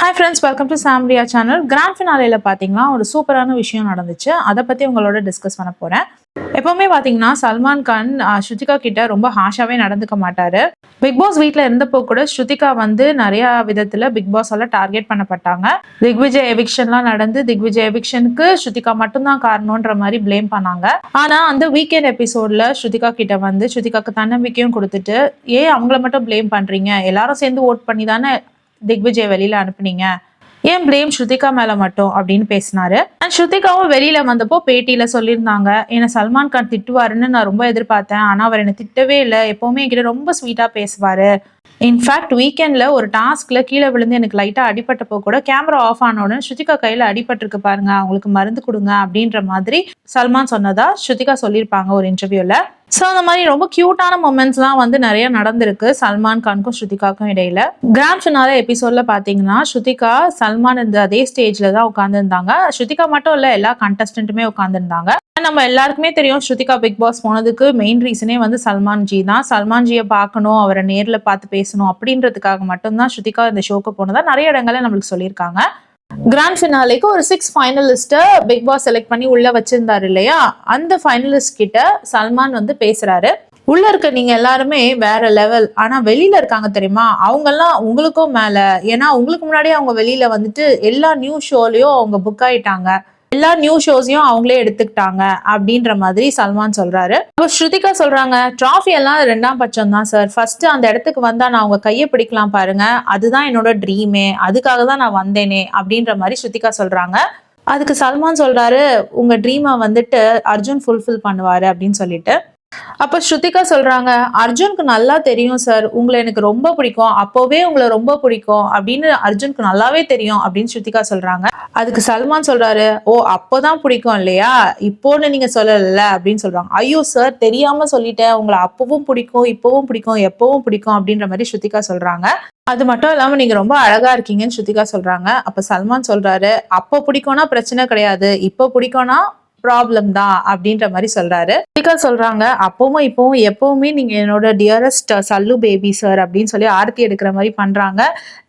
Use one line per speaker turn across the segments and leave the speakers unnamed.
Hi friends welcome to Samriya channel grand ஃபினாலேயில் பார்த்தீங்கன்னா ஒரு சூப்பரான விஷயம் நடந்துச்சு. அதை பற்றி உங்களோட டிஸ்கஸ் பண்ண போகிறேன் எப்போவுமே பார்த்தீங்கன்னா சல்மான் கான் ஸ்ருதிகா கிட்ட ரொம்ப ஹாஷாகவே நடந்துக்க மாட்டார். பிக் பாஸ் வீட்டில் இருந்தப்போ கூட ஸ்ருதிகா வந்து நிறைய விதத்தில் பிக் பாஸால் டார்கெட் பண்ணப்பட்டாங்க. திக்விஜய் எவிக்ஷன்லாம் நடந்து திக்விஜய் எவிக்ஷனுக்கு ஸ்ருதிகா மட்டும்தான் காரணம்ன்ற மாதிரி ப்ளேம் பண்ணாங்க. ஆனால் அந்த வீக்கெண்ட் எபிசோடில் ஸ்ருதிகா கிட்ட வந்து ஸ்ருதிகாக்கு தன்னம்பிக்கையும் கொடுத்துட்டு ஏன் அவங்கள மட்டும் ப்ளேம் பண்ணுறீங்க எல்லாரும் சேர்ந்து ஓட் பண்ணி தானே திக்விஜய் வெளியில அனுப்புனீங்க. ஏன் பிளேம் ஸ்ருதிகா மேல மட்டும் அப்படின்னு பேசினாரு. அண்ட் ஸ்ருதிகாவும் வெளியில வந்தப்போ பேட்டியில சொல்லியிருந்தாங்க. என்னை சல்மான் கான் திட்டுவாருன்னு நான் ரொம்ப எதிர்பார்த்தேன். ஆனா அவர் என்னை திட்டவே இல்லை. எப்பவுமே என்கிட்ட ரொம்ப ஸ்வீட்டா பேசுவாரு. இன்ஃபேக்ட் வீக்கெண்ட்ல ஒரு டாஸ்க்ல கீழே விழுந்து எனக்கு லைட்டா அடிபட்டப்போ கூட கேமரா ஆஃப் ஆன உடனே ஸ்ருதிகா கையில அடிபட்டிருக்கு பாருங்க. அவங்களுக்கு மருந்து கொடுங்க அப்படின்ற மாதிரி சல்மான் சொன்னதா ஸ்ருதிகா சொல்லியிருப்பாங்க ஒரு இன்டர்வியூல ஸோ அந்த மாதிரி ரொம்ப கியூட்டான மூமெண்ட்ஸ்லாம் வந்து நிறைய நடந்திருக்கு சல்மான் கான்க்கும் ஸ்ருதிகாக்கும் இடையில. கிராம் ஃபினாலே எபிசோட்ல பார்த்தீங்கன்னா ஸ்ருதிகா சல்மான் இந்த அதே ஸ்டேஜில் தான் உட்காந்துருந்தாங்க ஸ்ருதிகா மட்டும் இல்லை எல்லா கண்டஸ்டன்ட்டுமே உட்காந்துருந்தாங்க நம்ம எல்லாருக்குமே தெரியும் ஸ்ருதிகா பிக் பாஸ் போனதுக்கு மெயின் ரீசனே வந்து சல்மான் ஜி தான். சல்மான் ஜியை பார்க்கணும் அவரை நேரில் பார்த்து பேசணும் அப்படின்றதுக்காக மட்டும்தான் ஸ்ருதிகா இந்த ஷோக்கு போனதா நிறைய இடங்கள்ல நம்மளுக்கு சொல்லியிருக்காங்க. கிராண்ட் ஃபினாலேக்கு ஒரு சிக்ஸ் ஃபைனலிஸ்ட்டை பிக் பாஸ் செலக்ட் பண்ணி உள்ளே வச்சிருந்தாரு இல்லையா? அந்த ஃபைனலிஸ்ட் கிட்ட சல்மான் வந்து பேசுகிறாரு உள்ள இருக்க நீங்க எல்லாருமே வேற லெவல் ஆனா வெளியில இருக்காங்க தெரியுமா? அவங்கெல்லாம் உங்களுக்கும் மேல. ஏன்னா உங்களுக்கு முன்னாடியே அவங்க வெளியில வந்துட்டு எல்லா நியூ ஷோலயும் அவங்க புக் ஆயிட்டாங்க. எல்லா நியூ ஷோஸையும் அவங்களே எடுத்துக்கிட்டாங்க அப்படின்ற மாதிரி சல்மான் சொல்றாரு. அப்போ ஸ்ருதிகா சொல்றாங்க ட்ராஃபி எல்லாம் ரெண்டாம் பட்சம் தான் சார் ஃபர்ஸ்ட் அந்த இடத்துக்கு வந்தா நான் உங்க கையை பிடிக்கலாம் பாருங்க. அதுதான் என்னோட ட்ரீமே அதுக்காக தான் நான் வந்தேனே அப்படின்ற மாதிரி ஸ்ருதிகா சொல்றாங்க. அதுக்கு சல்மான் சொல்றாரு உங்க ட்ரீமை வந்துட்டு அர்ஜுன் ஃபுல்ஃபில் பண்ணுவாரு அப்படின்னு சொல்லிட்டு. அப்ப ஸ்ருதிகா சொல்றாங்க அர்ஜுனுக்கு நல்லா தெரியும் சார் உங்களை எனக்கு ரொம்ப பிடிக்கும். அப்போவே உங்களை ரொம்ப பிடிக்கும். அப்படின்னு அர்ஜுனுக்கு நல்லாவே தெரியும். அப்படின்னு ஸ்ருதிகா சொல்றாங்க. அதுக்கு சல்மான் சொல்றாரு ஓ அப்போதான் பிடிக்கும் இல்லையா? இப்போன்னு நீங்க சொல்லல அப்படின்னு சொல்றாங்க. ஐயோ சார் தெரியாம சொல்லிட்டேன். உங்களை அப்பவும் பிடிக்கும் இப்பவும் பிடிக்கும் எப்பவும் பிடிக்கும். அப்படின்ற மாதிரி ஸ்ருதிகா சொல்றாங்க. அது மட்டும் இல்லாம நீங்க ரொம்ப அழகா இருக்கீங்கன்னு ஸ்ருதிகா சொல்றாங்க. அப்ப சல்மான் சொல்றாரு அப்போ பிடிக்கும்னா பிரச்சனை கிடையாது. இப்போ பிடிக்கும்னா ப்ராப்ளம் தான் அப்படின்ற மாதிரி சொல்றாரு. ஸ்ருதிகா சொல்றாங்க அப்பவும் இப்பவும் எப்பவுமே நீங்க என்னோட டியரஸ்ட் சல்லு பேபி சார் அப்படின்னு சொல்லி ஆர்த்தி எடுக்கிற மாதிரி பண்றாங்க.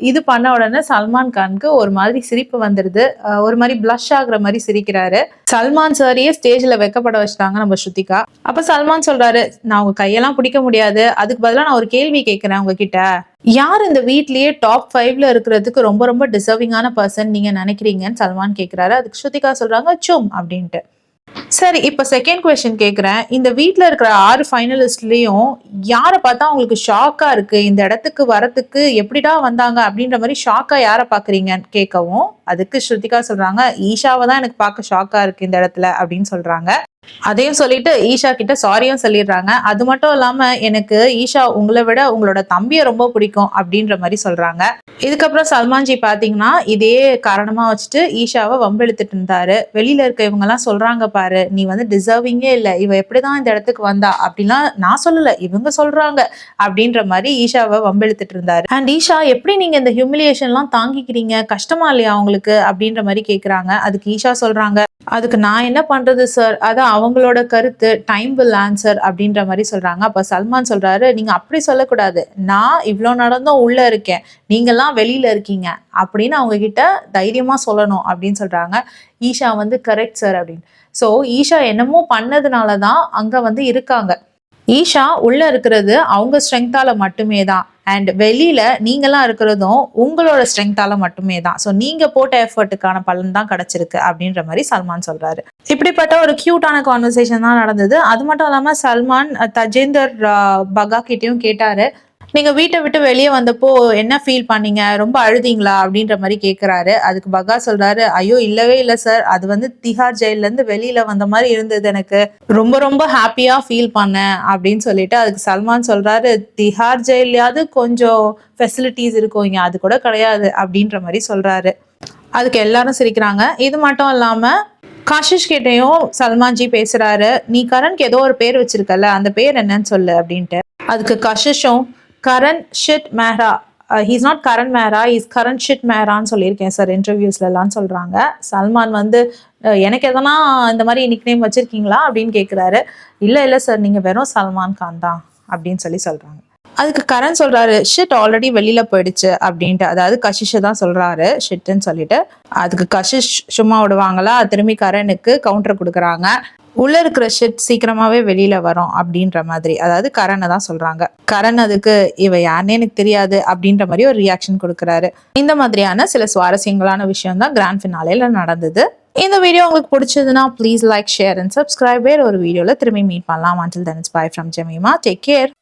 இது பண்ண உடனே சல்மான் கானுக்கு ஒரு மாதிரி சிரிப்பு வந்துருது. ஒரு மாதிரி ப்ளஷ் ஆகுற மாதிரி சிரிக்கிறாரு. சல்மான் சாரியே ஸ்டேஜ்ல வெக்கப்பட வச்சிட்டாங்க நம்ம ஸ்ருதிகா. அப்ப சல்மான் சொல்றாரு நான் உங்க கையெல்லாம் பிடிக்க முடியாது. அதுக்கு பதிலா நான் ஒரு கேள்வி கேட்கிறேன் உங்ககிட்ட. யார் இந்த வீட்லயே டாப் ஃபைவ்ல இருக்கிறதுக்கு ரொம்ப ரொம்ப டிசர்விங்கான பர்சன் நீங்க நினைக்கிறீங்கன்னு சல்மான் கேக்குறாரு. அதுக்கு ஸ்ருதிகா சொல்றாங்க சும் அப்படின்ட்டு. சரி இப்போ செகண்ட் கொஸ்டின் கேட்குறேன் இந்த வீட்டில் இருக்கிற ஆறு ஃபைனலிஸ்ட்லேயும் யாரை பார்த்தா உங்களுக்கு ஷாக்காக இருக்குது இந்த இடத்துக்கு வரத்துக்கு எப்படிடா வந்தாங்க? அப்படின்ற மாதிரி ஷாக்காக யாரை பார்க்குறீங்கன்னு கேட்கவும் அதுக்கு ஸ்ருதிகா சொல்கிறாங்க ஈஷாவை தான் எனக்கு பார்க்க ஷாக்காக இருக்குது இந்த இடத்துல அப்படின்னு சொல்கிறாங்க அதையும் சொல்லிட்டு ஈஷா கிட்ட சாரியும் சொல்லிடுறாங்க. அது மட்டும் இல்லாம எனக்கு ஈஷா உங்களை விட உங்களோட தம்பியை ரொம்ப பிடிக்கும் அப்படின்ற மாதிரி சொல்றாங்க. இதுக்கப்புறம் சல்மான்ஜி பாத்தீங்கன்னா இதே காரணமா வச்சுட்டு ஈஷாவை வம்பெழுத்துட்டு இருந்தாரு. வெளியில இருக்க இவங்க எல்லாம் சொல்றாங்க பாரு நீ வந்து டிசர்விங்கே இல்லை. இவ எப்படிதான் இந்த இடத்துக்கு வந்தா அப்படின்லாம் நான் சொல்லல இவங்க சொல்றாங்க அப்படின்ற மாதிரி ஈஷாவை வம்பெழுத்துட்டு இருந்தாரு. அண்ட் ஈஷா எப்படி நீங்க இந்த ஹியூமிலியேஷன் எல்லாம் தாங்கிக்கிறீங்க? கஷ்டமா இல்லையா அவங்களுக்கு? அப்படின்ற மாதிரி கேக்குறாங்க. அதுக்கு ஈஷா சொல்றாங்க. அதுக்கு நான் என்ன பண்ணுறது சார் அதான் அவங்களோட கருத்து டைம் வில் ஆன்சர் அப்படின்ற மாதிரி சொல்கிறாங்க அப்போ சல்மான் சொல்கிறாரு நீங்கள் அப்படி சொல்லக்கூடாது. நான் இவ்வளோ நடந்தும் உள்ளே இருக்கேன். நீங்கள்லாம் வெளியில் இருக்கீங்க. அப்படின்னு அவங்க தைரியமாக சொல்லணும் அப்படின்னு சொல்கிறாங்க ஈஷா வந்து கரெக்ட் சார் அப்படின்னு. ஸோ ஈஷா என்னமோ பண்ணதுனால தான் அங்கே வந்து இருக்காங்க. ஈஷா உள்ளே இருக்கிறது அவங்க ஸ்ட்ரென்த்தால மட்டுமே தான் அண்ட் வெளியில் நீங்களாம் இருக்கிறதும் உங்களோட ஸ்ட்ரென்த்தால் மட்டுமே தான் ஸோ நீங்கள் போட்ட எஃபர்ட்டுக்கான பலன் தான் கிடச்சிருக்கு அப்படின்ற மாதிரி சல்மான் சொல்கிறாரு இப்படிப்பட்ட ஒரு க்யூட்டான கான்வர்சேஷன் தான் நடந்தது. அது மட்டும் இல்லாமல் சல்மான் தஜேந்தர் பகா கிட்டேயும் கேட்டார். நீங்க வீட்டை விட்டு வெளியே வந்தப்போ என்ன ஃபீல் பண்ணீங்க? ரொம்ப அழுதீங்களா? அப்படின்ற மாதிரி கேக்குறாரு. அதுக்கு பகா சொல்றாரு ஐயோ இல்லவே இல்லை சார் அது வந்து திஹார் ஜெயில இருந்து வெளியில வந்த மாதிரி இருந்தது எனக்கு. ரொம்ப ரொம்ப ஹாப்பியா ஃபீல் பண்ணேன் அப்படின்னு சொல்லிட்டு அதுக்கு சல்மான் சொல்றாரு திஹார் ஜெயிலையாவது கொஞ்சம் ஃபெசிலிட்டிஸ் இருக்கும். இங்க அது கூட கிடையாது அப்படின்ற மாதிரி சொல்றாரு. அதுக்கு எல்லாரும் சிரிக்கிறாங்க. இது மட்டும் இல்லாம காஷிஷ் கிட்டயும் சல்மான்ஜி பேசுறாரு நீ கரண்க்கு ஏதோ ஒரு பேர் வச்சிருக்கல அந்த பேர் என்னன்னு சொல்லு அப்படின்ட்டு. அதுக்கு கஷிஷும் Karan shit Mehra he's not Karan Mehra is Karan shit மேரான்னு சொல்லியிருக்கேன் சார் இன்டர்வியூஸ்லலாம் சொல்கிறாங்க சல்மான் வந்து uh, எனக்கு எதனா இந்த மாதிரி நிக் நேம் வச்சுருக்கீங்களா அப்படின்னு கேட்குறாரு இல்லை இல்லை சார் நீங்கள் வெறும் சல்மான் கான் தான் அப்படின்னு சொல்லி சொல்கிறாங்க அதுக்கு கரண் சொல்கிறாரு ஷிட் ஆல்ரெடி வெளியில் போயிடுச்சு அப்படின்ட்டு. அதாவது கஷிஷை தான் சொல்கிறாரு ஷிட்னு சொல்லிட்டு. அதுக்கு கஷிஷ் சும்மா விடுவாங்களா? திரும்பி கரனுக்கு கவுண்டர் கொடுக்குறாங்க. உள்ள இருக்கிற ஷிட் சீக்கிரமாவே வெளியில வரும் அப்படின்ற மாதிரி. அதாவது கரனை தான் சொல்றாங்க. கரண் அதுக்கு இவ யாருன்னே எனக்கு தெரியாது அப்படின்ற மாதிரி ஒரு ரியாக்ஷன் கொடுக்குறாரு. இந்த மாதிரியான சில சுவாரஸ்யங்களான விஷயம் தான் கிராண்ட் ஃபினாலேயில் நடந்தது. இந்த வீடியோ உங்களுக்கு பிடிச்சதுன்னா please like share and subscribe வேறு ஒரு வீடியோவில் திரும்பி மீட் பண்ணலாம். Until then bye from from take care